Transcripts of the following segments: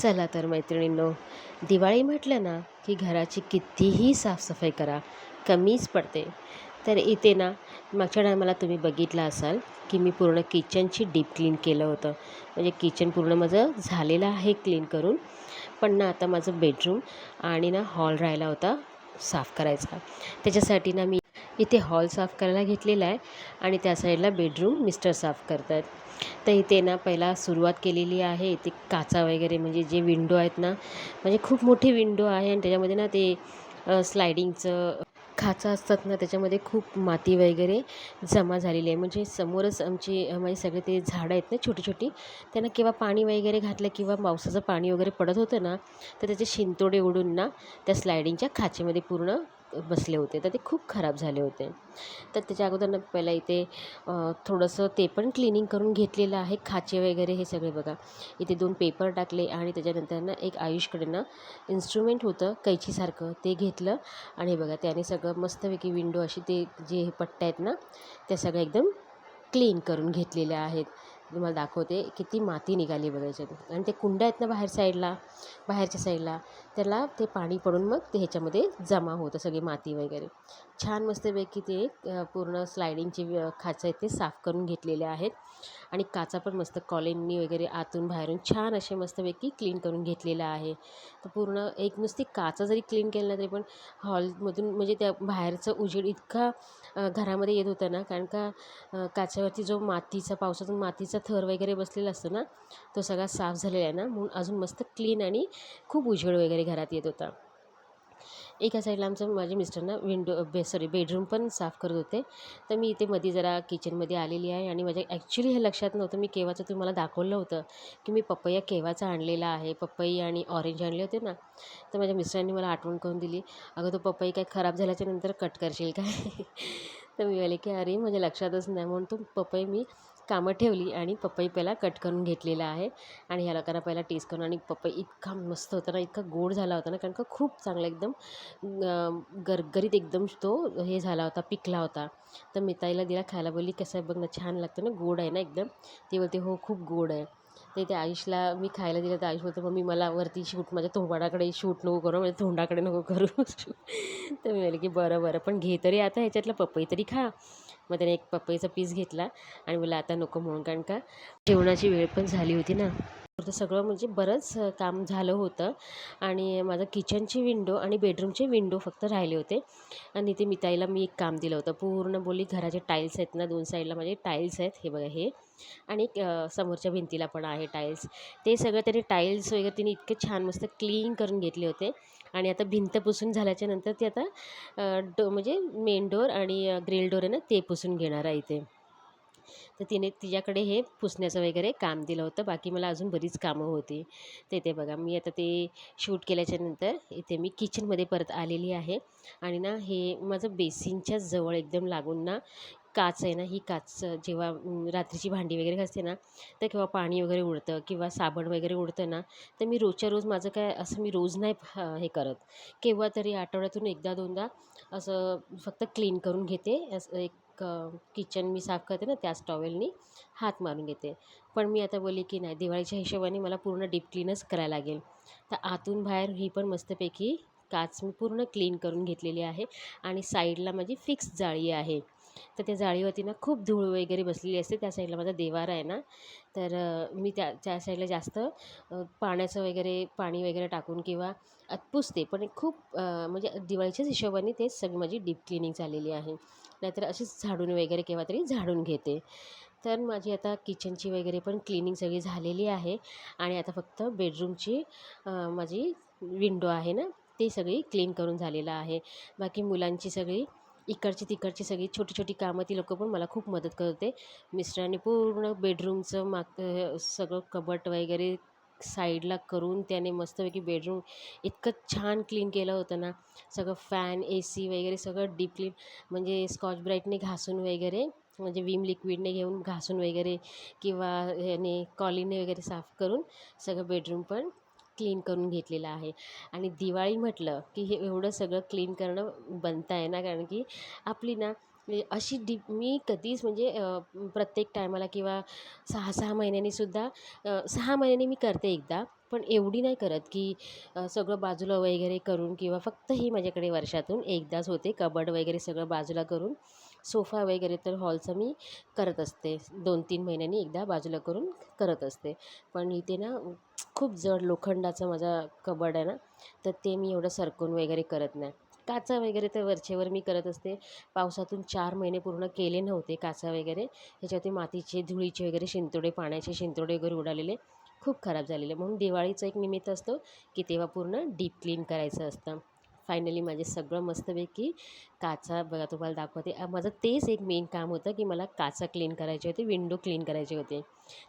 चला तर मैत्रिणींनो दिवाळी म्हटलं ना की घराची कितीही साफसफाई करा कमीच पडते. तर इथे ना मागच्या टायमाला तुम्ही बघितलं असाल की मी पूर्ण किचनची डीप क्लीन केलं होतं. म्हणजे किचन पूर्ण माझं झालेलं आहे क्लीन करून पण ना आता माझं बेडरूम आणि ना हॉल राहिला होता साफ करायचा. त्याच्यासाठी ना मी इथे हॉल साफ करायला घेतलेला आहे आणि त्या साईडला बेडरूम मिस्टर साफ करत आहेत तर इथे ना पहिला सुरुवात केलेली आहे. इथे काचा वगैरे म्हणजे जे विंडो आहेत ना म्हणजे खूप मोठी विंडो आहे आणि त्याच्यामध्ये ना ते स्लायडिंगचं खाचा असतात ना त्याच्यामध्ये खूप माती वगैरे जमा झालेली आहे. म्हणजे समोरच आमची म्हणजे सगळे ते झाडं आहेत ना छोटी छोटी त्यांना केव्हा पाणी वगैरे घातलं किंवा पावसाचं पाणी वगैरे पडत होतं ना तर त्याचे शिंतोडे उडून ना त्या स्लायडिंगच्या खाचेमध्ये पूर्ण बसले होते तर ते खूप खराब झाले होते. तर त्याच्या अगोदर ना पहिला इथे थोडंसं ते पण क्लिनिंग करून घेतलेलं आहे खाचे वगैरे हे सगळे बघा. इथे दोन पेपर टाकले आणि त्याच्यानंतर ना एक आयुषकडे ना इन्स्ट्रुमेंट होतं कैचीसारखं ते घेतलं. आणि बघा त्याने सगळं मस्तपैकी विंडो अशी ते जे पट्ट्या आहेत ना त्या सगळ्या एकदम क्लीन करून घेतलेल्या आहेत. तुम्हाला दाखवते किती माती निघाली बघायच्यात आणि ते कुंड्या आहेत ना बाहेर साईडला बाहेरच्या साईडला त्याला ते पाणी पडून मग ते ह्याच्यामध्ये जमा होतं सगळी माती वगैरे. छान मस्तपैकी ते पूर्ण स्लायडिंगचे खाचं आहेत ते साफ करून घेतलेले आहेत. आणि काचा पण मस्त कॉलिननी वगैरे आतून बाहेरून छान असे मस्तपैकी क्लीन करून घेतलेलं आहे. तर पूर्ण एक नुसती काचा जरी क्लीन केलं तरी पण हॉलमधून म्हणजे त्या बाहेरचं उजेड इतका घरामध्ये येत होता ना कारण का काचावरती जो मातीचा पावसातून मातीचा थर वगैरे बसलेला असतो ना तो सगळा साफ झालेला आहे ना म्हणून अजून मस्त क्लीन आणि खूप उजेड वगैरे घरात येत होता. एका साईडला आमचं माझे मिस्टरना विंडो बे सॉरी बेडरूम पण साफ करत होते. तर मी इथे मध्ये जरा किचनमध्ये आलेली आहे आणि माझ्या ॲक्च्युली हे लक्षात नव्हतं मी केव्हाचं तुम्हाला दाखवलं होतं की मी पपया केव्हाचा आणलेला आहे. पपई आणि ऑरेंज आणले होते ना तर माझ्या मिस्टरांनी मला आठवण करून दिली. अगं तो पपई काय खराब झाल्याच्यानंतर कट करशील काय? तर मी म्हणाले की अरे माझ्या लक्षातच नाही. म्हणून तो पपई मी कामं ठेवली आणि पपई पहिला कट करून घेतलेला आहे. आणि ह्या लोकांना पहिला टेस्ट करून आणि पपई इतका मस्त होता ना इतका गोड झाला होता ना कारण का खूप चांगला एकदम गरगरीत एकदम तो हे झाला होता पिकला होता. तर मी ताईला दिला खायला बोलली कसं आहे बघ ना छान लागतं ना गोड आहे ना एकदम. ते बोलते हो खूप गोड आहे. ते ते आयुषला मी खायला दिलं तर आयुष बोलतो मम्मी मला वरती शूट माझ्या तोंडाकडे शूट नको करू म्हणजे तोंडाकडे नको करू. तर मी म्हणाले की बरं बरं पण घे तरी आता ह्याच्यातलं पपई तरी खा. मग त्याने एक पपईचा पीस घेतला आणि मला आता नको म्हणून कारण का जेवणाची वेळ पण झाली होती ना. तर सगळं म्हणजे बरंच काम झालं होतं आणि माझं किचनची विंडो आणि बेडरूमचे विंडो फक्त राहिले होते. आणि ते मिताईला मी एक काम दिलं होतं. पूर्ण बोली घराचे टाईल्स आहेत ना दोन साईडला माझे टाईल्स आहेत हे बघा हे. आणि समोरच्या भिंतीला पण आहे टाईल्स ते सगळं त्याने टाईल्स वगैरे तिने इतके छान मस्त क्लीन करून घेतले होते. आणि आता भिंत पुसून झाल्याच्यानंतर ती आता डो म्हणजे मेन डोअर आणि ग्रिल डोअर आहे ना ते पुसून घेणार आहे इथे. तर तिने तिच्याकडे हे पुसण्याचं वगैरे काम दिलं होतं. बाकी मला अजून बरीच कामं होती. ते ते बघा मी आता ते शूट केल्याच्यानंतर इथे मी किचनमध्ये परत आलेली आहे. आणि ना हे माझं बेसिनच्या जवळ एकदम लागून ना काच आहे ना ही काच जेव्हा रात्रीची भांडी वगैरे घासते ना तर किंवा पाणी वगैरे उडतं किंवा साबण वगैरे उडतं ना तर मी रोजच्या रोज माझं काय असं मी रोज नाही हे करत. केव्हा तरी आठवड्यातून एकदा दोनदा असं फक्त क्लीन करून घेते. असं एक किचन मी साफ करते ना त्याच टॉवेलनी हात मारून घेते. पण मी आता बोलली की नाही दिवाळीच्या हिशोबाने मला पूर्ण डीप क्लीनच करायला लागेल. तर आतून बाहेर ही पण मस्तपैकी काच मी पूर्ण क्लीन करून घेतलेली आहे आणि साईडला माझी फिक्स जाळी आहे. तर त्या जाळीवरती ना खूप धूळ वगैरे बसलेली असते. त्या साईडला माझा देवारा आहे ना. तर मी त्या त्या साईडला जास्त पाण्याचं वगैरे पाणी वगैरे टाकून किंवा पुसते. पण खूप म्हणजे दिवाळीच्याच हिशोबाने ते सगळी माझी डीप क्लिनिंग झालेली आहे. नाहीतर अशीच झाडून वगैरे केव्हा तरी झाडून घेते. तर माझी आता किचनची वगैरे पण क्लिनिंग सगळी झालेली आहे. आणि आता फक्त बेडरूमची माझी विंडो आहे ना ती सगळी क्लीन करून झालेलं आहे. बाकी मुलांची सगळी इकडची तिकडची सगळी छोटी छोटी कामं ती लोकं पण मला खूप मदत करते. मिस्टरांनी पूर्ण बेडरूमचं माग सगळं कबट वगैरे साईडला करून त्याने मस्तपैकी बेडरूम इतकं छान क्लीन केलं होतं ना. सगळं फॅन ए सी वगैरे सगळं डीप क्लीन म्हणजे स्कॉच ब्राईटने घासून वगैरे म्हणजे विम लिक्विडने घेऊन घासून वगैरे किंवा ह्याने कॉलीने वगैरे साफ करून सगळं बेडरूम पण क्लीन करून घेतलेलं आहे. आणि दिवाळी म्हटलं की हे एवढं सगळं क्लीन करणं बनतं आहे ना कारण की आपली ना म्हणजे अशी डीप मी कधीच म्हणजे प्रत्येक टायमाला किंवा सहा सहा महिन्यांनीसुद्धा सहा महिन्यांनी मी करते एकदा पण एवढी नाही करत की सगळं बाजूला वगैरे करून किंवा फक्त ही माझ्याकडे वर्षातून एकदाच होते कबड वगैरे सगळं बाजूला करून. सोफा वगैरे तर हॉलचं मी करत असते. दोन तीन महिन्यांनी एकदा बाजूला करून करत असते. पण इथे ना खूप जड लोखंडाचा माझा कबड आहे ना तर ते मी एवढं सरकून वगैरे करत नाही. काचा वगैरे तर वरचेवर मी करत असते. पावसातून चार महिने पूर्ण केले नव्हते काचा वगैरे. ह्याच्यावरती मातीचे धुळीचे वगैरे शिंतोडे पाण्याचे शिंतोडे वगैरे उडालेले. खूप खराब झालेले. म्हणून दिवाळीचं एक निमित्त असतो की तेव्हा पूर्ण डीप क्लीन करायचं असतं. फायनली माझे सगळं मस्तपैकी काचा बघा तुम्हाला दाखवते. माझं तेच एक मेन काम होतं की मला काचा क्लीन करायची होती विंडो क्लीन करायचे होते.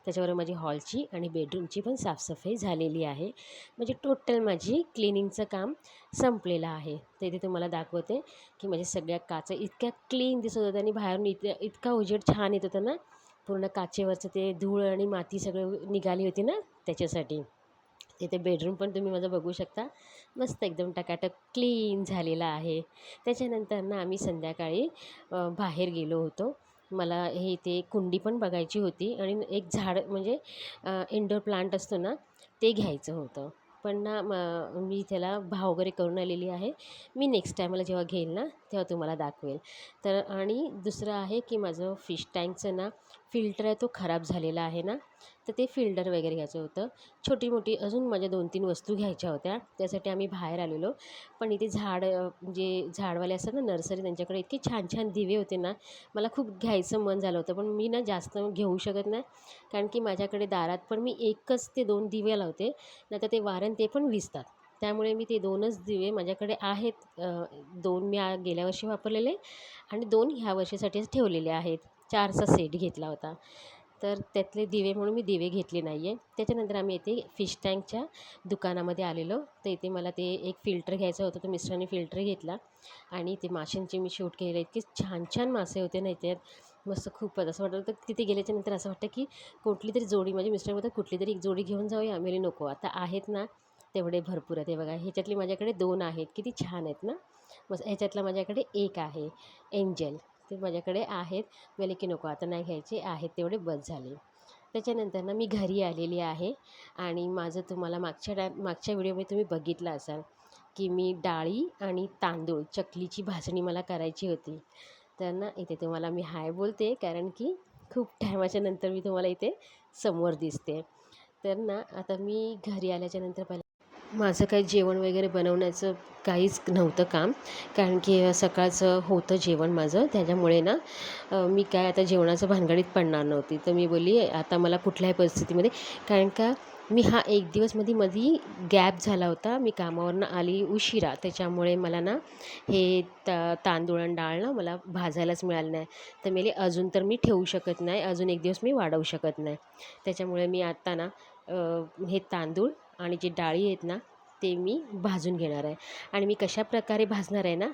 त्याच्यावर माझी हॉलची आणि बेडरूमची पण साफसफाई झालेली आहे. म्हणजे टोटल माझी क्लिनिंगचं काम संपलेलं आहे. तर इथे तुम्हाला दाखवते की माझ्या सगळ्या काचा इतक्या क्लीन दिसत होत्या आणि बाहेरून इतक्या इतका उजेड छान येत होता ना. पूर्ण काचेवरचं ते धूळ आणि माती सगळं निघाली होती ना त्याच्यासाठी. तिथे बेडरूम पण तुम्ही माझं बघू शकता. मस्त एकदम टकाटक क्लीन झालेला आहे. त्याच्यानंतर ना आम्ही संध्याकाळी बाहेर गेलो होतो. मला हे ते कुंडी पण बघायची होती आणि एक झाड म्हणजे इंडोर प्लांट असतो ना ते घ्यायचं होतं. पण ना म मी त्याला भाव वगैरे करून आलेली आहे. मी नेक्स्ट टायमाला जेव्हा घेईल ना तेव्हा तुम्हाला दाखवेल. तर आणि दुसरं आहे की माझं फिश टँकचं ना फिल्टर आहे तो खराब झालेला आहे ना तर ते फिल्टर वगैरे घ्यायचं होतं. छोटी मोठी अजून माझ्या दोन तीन वस्तू घ्यायच्या होत्या त्यासाठी आम्ही बाहेर आलेलो. पण इथे झाड जे म्हणजे झाडवाले असतात ना नर्सरी त्यांच्याकडे इतके छान छान दिवे होते ना मला खूप घ्यायचं मन झालं होतं. पण मी ना जास्त घेऊ शकत नाही कारण की माझ्याकडे दारात पण मी एकच ते दोन दिवे लावते नाहीतर ते वारण ते पण विजतात त्यामुळे मी ते दोनच दिवे माझ्याकडे आहेत दोन मी गेल्या वर्षी वापरलेले आणि दोन ह्या वर्षीसाठीच ठेवलेले आहेत. चारचा सेट घेतला होता. तर त्यातले दिवे म्हणून मी दिवे घेतले नाही आहे त्याच्यानंतर आम्ही येथे फिश टँकच्या दुकानामध्ये आलेलो. तर इथे मला ते एक फिल्टर घ्यायचं होतं. तर मिस्टरांनी फिल्टर घेतला. आणि ते माशांचे मी शूट केले. इतके छान छान मासे होते ना इथे. मस्त खूपच असं वाटलं तर तिथे गेल्याच्यानंतर असं वाटतं की कुठली तरी जोडी म्हणजे मिस्टर कुठली तरी एक जोडी घेऊन जाऊया. आम्ही नको आता आहेत ना तेवढे भरपूर आहेत. हे बघा ह्याच्यातली माझ्याकडे दोन आहेत. किती छान आहेत ना. मस्त ह्याच्यातला माझ्याकडे एक आहे. एंजल ते माझ्याकडे आहेत. मला की नको आता नाही घ्यायचे आहेत तेवढे बस झाले. त्याच्यानंतर ना मी घरी आलेली आहे आणि माझं तुम्हाला मागच्या डा मागच्या व्हिडिओमध्ये तुम्ही बघितलं असाल की मी डाळी आणि तांदूळ चकलीची भाजणी मला करायची होती. तर ना इथे तुम्हाला मी हाय बोलते कारण की खूप टायमाच्या नंतर मी तुम्हाला इथे समोर दिसते. तर ना आता मी घरी आल्याच्यानंतर पहिला माझं काही जेवण वगैरे बनवण्याचं काहीच नव्हतं काम. कारण की सकाळचं होतं जेवण माझं. त्याच्यामुळे ना मी काय आता जेवणाचं भानगडीत पडणार नव्हती. तर मी बोलली आता मला कुठल्याही परिस्थितीमध्ये कारण का मी हा एक दिवसमध्ये मधी गॅप झाला होता. मी कामावरनं आली उशिरा. त्याच्यामुळे मला ना हे ता तांदूळ आणि डाळ ना मला भाजायलाच मिळालं नाही. तर मी अजून तर मी ठेवू शकत नाही. अजून एक दिवस मी वाढवू शकत नाही. त्याच्यामुळे मी आत्ता ना हे तांदूळ आणि जे डाळी आहेत ना ते मी भाजून घेणार आहे. आणि मी कशा प्रकारे भाजणार आहे ना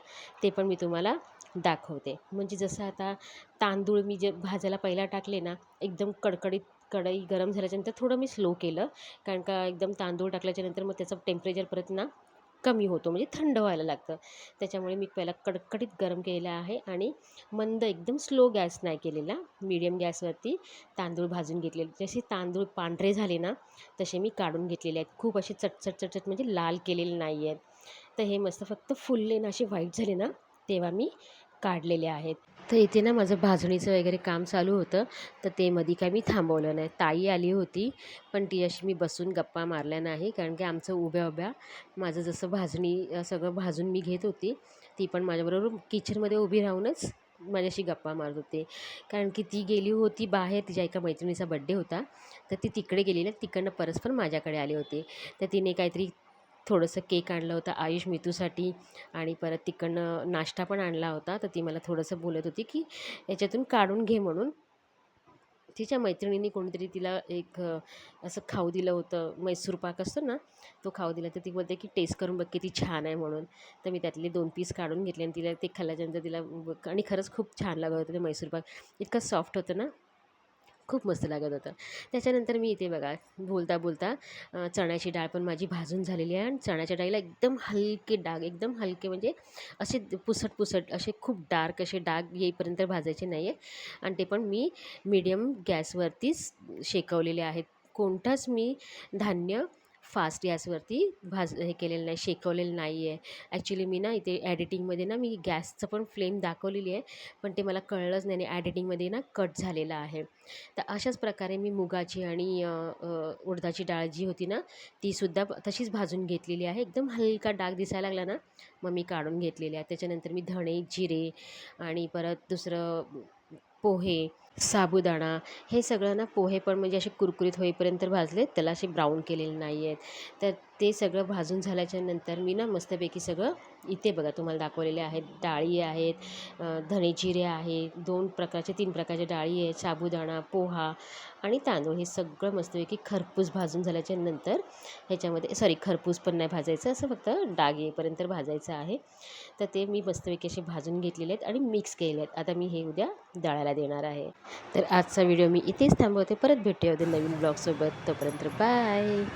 ते पण मी तुम्हाला दाखवते. म्हणजे जसं आता तांदूळ मी जे भाजायला पहिला टाकले ना एकदम कडकडीत कढई गरम झाल्याच्यानंतर थोडं मी स्लो केलं. कारण का एकदम तांदूळ टाकल्याच्यानंतर मग त्याचं टेम्परेचर परत ना कमी होतो म्हणजे थंड व्हायला लागतं. त्याच्यामुळे मी पहिला कडकडीत गरम केलेला आहे आणि मंद एकदम स्लो गॅस नाही केलेला. मीडियम गॅसवरती तांदूळ भाजून घेतलेले. जसे तांदूळ पांढरे झाले ना तसे मी काढून घेतलेले आहेत. खूप असे चटचट चटचट म्हणजे लाल केलेले नाही आहेत. तर हे मस्त फक्त फुलले ना असे व्हाईट झाले ना तेव्हा मी काढलेले आहेत. तर इथे ना माझं भाजणीचं वगैरे काम चालू होतं. तर ते मध्ये काय मी थांबवलं नाही. ताई आली होती पण ती अशी मी बसून गप्पा मारल्या नाही कारण की आमचं उभ्या उभ्या माझं जसं भाजणी सगळं भाजून मी घेत होती ती पण माझ्याबरोबर किचनमध्ये उभी राहूनच माझ्याशी गप्पा मारत होते. कारण की ती गेली होती बाहेर तिच्या एका मैत्रिणीचा बड्डे होता. तर ती तिकडे गेलेली तिकडनं परस्पर माझ्याकडे आली होती. तर तिने काहीतरी थोडंसं केक आणलं होतं आयुष मितूसाठी आणि परत तिकडनं नाश्ता पण आणला होता तर ती मला थोडंसं बोलत होती की याच्यातून काढून घे म्हणून. तिच्या मैत्रिणींनी कोणीतरी तिला एक असं खाऊ दिलं होतं मैसूर पाक असतो ना तो खाऊ दिला. तर ती बोलते की टेस्ट करून बघ किती छान आहे म्हणून. तर मी त्यातले दोन पीस काढून घेतले आणि तिला ते खाल्ल्याच्यानंतर तिला आणि खरंच खूप छान लागत होतं ते मैसूर पाक. इतकं सॉफ्ट होतं ना. खूप मस्त लागत होतं. त्याच्यानंतर मी इथे बघा बोलता बोलता चण्याची डाळ पण माझी भाजून झालेली आहे आणि चण्याच्या डाळीला एकदम हलके डाग एकदम हलके म्हणजे असे पुसट पुसट असे खूप डार्क असे डाग येईपर्यंत भाजायचे नाही आहे आणि ते पण मी मीडियम गॅसवरतीच शेकवलेले आहेत. कोणताच मी धान्य फास्ट गॅसवरती भाज हे केलेलं नाही शेकवलेलं नाही आहे ॲक्च्युली मी ना इथे एडिटिंगमध्ये ना मी गॅसचं पण फ्लेम दाखवलेली आहे पण ते मला कळलंच नाही आणि ॲडिटिंगमध्ये ना कट झालेलं आहे. तर अशाच प्रकारे मी मुगाची आणि उडदाची डाळ जी होती ना तीसुद्धा तशीच भाजून घेतलेली आहे. एकदम हलका डाग दिसायला लागला ना मग मी काढून घेतलेली आहे. त्याच्यानंतर मी धणे जिरे आणि परत दुसरं पोहे साबुदाणा हे सगळं ना पोहे पण म्हणजे असे कुरकुरीत होईपर्यंत भाजले त्याला असे ब्राऊन केलेले नाही आहेत. तर ते सगळं भाजून झाल्याच्यानंतर मी ना मस्तपैकी सगळं इथे बघा तुम्हाला दाखवलेले आहेत. डाळी आहेत धणे जिरे आहे दोन प्रकारचे तीन प्रकारचे डाळी आहेत साबुदाणा पोहा आणि तांदूळ. हे सगळं मस्तपैकी खरपूस भाजून झाल्याच्यानंतर ह्याच्यामध्ये सॉरी खरपूस पण नाही भाजायचं असं फक्त डाग येईपर्यंत भाजायचं आहे. तर ते मी मस्तपैकी असे भाजून घेतलेले आहेत आणि मिक्स केलेले आहेत. आता मी हे उद्या दळायला देणार आहे. तर आजचा व्हिडिओ मी इथेच थांबवते. परत भेटूया उद्या नवीन ब्लॉगसोबत तोपर्यंत बाय